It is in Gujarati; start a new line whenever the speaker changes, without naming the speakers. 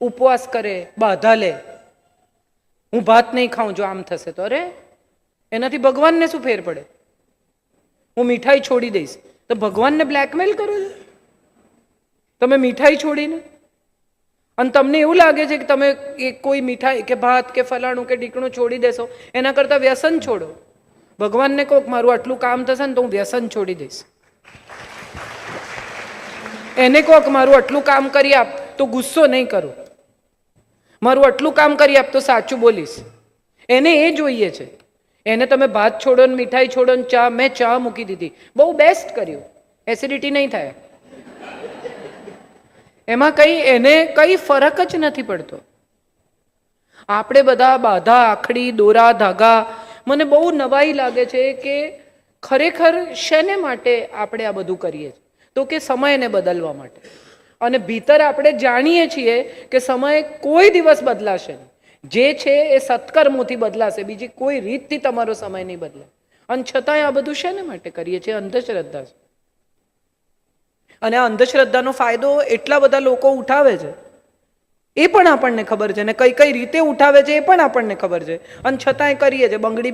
ઉપવાસ કરે, બાધા લે. હું ભાત નહીં ખાઉં જો આમ થશે તો. અરે, એનાથી ભગવાનને શું ફેર પડે? હું મીઠાઈ છોડી દઈશ. તો ભગવાનને બ્લેકમેલ કરો છો? તમે મીઠાઈ છોડીને? અને તમને એવું લાગે છે કે તમે એ કોઈ મીઠાઈ કે ભાત કે ફલાણું કે ઢીકણું છોડી દેશો, એના કરતાં વ્યસન છોડો. ભગવાનને કહો મારું આટલું કામ થશે ને તો હું વ્યસન છોડી દઈશ. એને કહો મારું આટલું કામ કરી આપ, તો ગુસ્સો નહીં કરું. મારું આટલું કામ કરી આપ તો સાચું બોલીશ. એને એ જોઈએ છે. એને તમે ભાત છોડો ને મીઠાઈ છોડો ને ચા, મેં ચા મૂકી દીધી. બહુ બેસ્ટ કર્યું. એસિડિટી નહીં થાય. એમાં કંઈ, એને કંઈ ફરક જ નથી પડતો. આપણે બધા બાધા, આખડી, દોરા, ધાગા, મને બહુ નવાઈ લાગે છે કે ખરેખર શેને માટે આપણે આ બધું કરીએ તો કે સમયને બદલવા માટે. અને ભીતર આપણે જાણીએ છીએ કે સમય કોઈ દિવસ બદલાશે જે છે એ સત્કર્મોથી બદલાશે, બીજી કોઈ રીતથી તમારો સમય નહીં બદલે. અને છતાંય આ બધું શેને માટે કરીએ છીએ? અંધશ્રદ્ધા છે. અને આ અંધશ્રદ્ધાનો ફાયદો એટલા બધા લોકો ઉઠાવે છે. એ પણ આપણને ખબર છે ને કઈ કઈ રીતે ઉઠાવે છે એ પણ આપણને ખબર છે. અને છતાંય કરીએ છે બંગડી